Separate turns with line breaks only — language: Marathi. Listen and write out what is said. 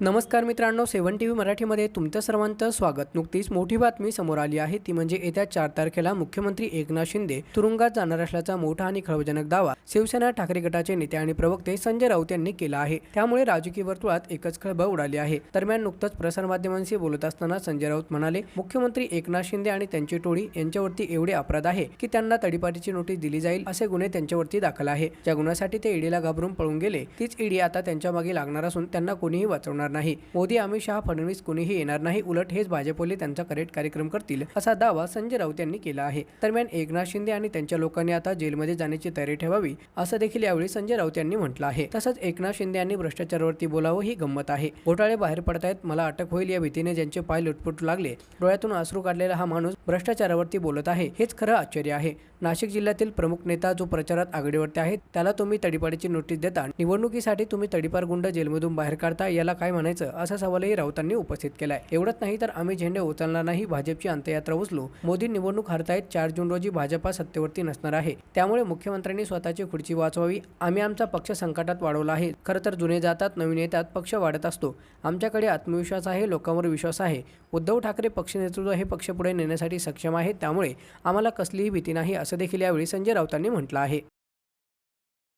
नमस्कार मित्रांनो सेवन टी व्ही मराठीमध्ये तुमचं सर्वांचं स्वागत. नुकतीच मोठी बातमी समोर आली आहे. ती म्हणजे येत्या चार तारखेला मुख्यमंत्री एकनाथ शिंदे तुरुंगात जाणार असल्याचा मोठा आणि खळबळजनक दावा शिवसेना ठाकरे गटाचे नेते आणि प्रवक्ते संजय राऊत यांनी केला आहे. त्यामुळे राजकीय वर्तुळात एकच खळबळ उडाली आहे. दरम्यान नुकतंच प्रसारमाध्यमांशी बोलत असताना संजय राऊत म्हणाले मुख्यमंत्री एकनाथ शिंदे आणि त्यांची टोळी यांच्यावरती एवढे अपराध आहे की त्यांना तडीपाटीची नोटीस दिली जाईल असे गुन्हे त्यांच्यावरती दाखल आहे. ज्या गुन्ह्यासाठी ते ईडीला घाबरून पळून गेले तीच ईडी आता त्यांच्या मागे लागणार असून त्यांना कोणीही वाचवणार नाही. मोदी अमित शहा फडणवीस कोणीही येणार नाही. उलट हेच भाजपले त्यांचा करेक्ट कार्यक्रम करतील असा दावा संजय राऊत यांनी केला आहे. दरम्यान एकनाथ शिंदे आणि त्यांच्या लोकांनी आता जेलमध्ये जाण्याची तयारी ठेवावी असं देखील यावेळी संजय राऊत यांनी म्हटलं आहे. तसंच एकनाथ शिंदे यांनी भ्रष्टाचारावरती बोलावं ही गंमत आहे. घोटाळे बाहेर पडतायत मला अटक होईल या भीतीने ज्यांचे पाय लुटपुट लागले. डोळ्यातून आसरू काढलेला हा माणूस भ्रष्टाचारावरती बोलत आहे हेच खरं आश्चर्य आहे. नाशिक जिल्ह्यातील प्रमुख नेता जो प्रचारात आघाडीवरती आहे त्याला तुम्ही तडीपाडीची नोटीस देता निवडणुकीसाठी तुम्ही तडीपार गुंड जेलमधून बाहेर काढता याला काय म्हणायचं असा सवालही राऊतांनी उपस्थित केलाय. एवढंच नाही तर आम्ही झेंडे उचलणार नाही भाजपची अंत्ययात्रा उचलू. मोदी निवडणूक हरतायत चार जून रोजी भाजपा सत्तेवरती नसणार आहे. त्यामुळे मुख्यमंत्र्यांनी स्वतःची खुर्ची वाचवावी. आम्ही आमचा पक्ष संकटात वाढवला आहे. खरं तर जुने जातात नवीन येतात पक्ष वाढत असतो. आमच्याकडे आत्मविश्वास आहे लोकांवर विश्वास आहे. उद्धव ठाकरे पक्ष नेतृत्व हे पक्ष पुढे नेण्यासाठी सक्षम आहे त्यामुळे आम्हाला कसलीही भीती नाही असं देखील यावेळी संजय राऊतांनी म्हटलं आहे.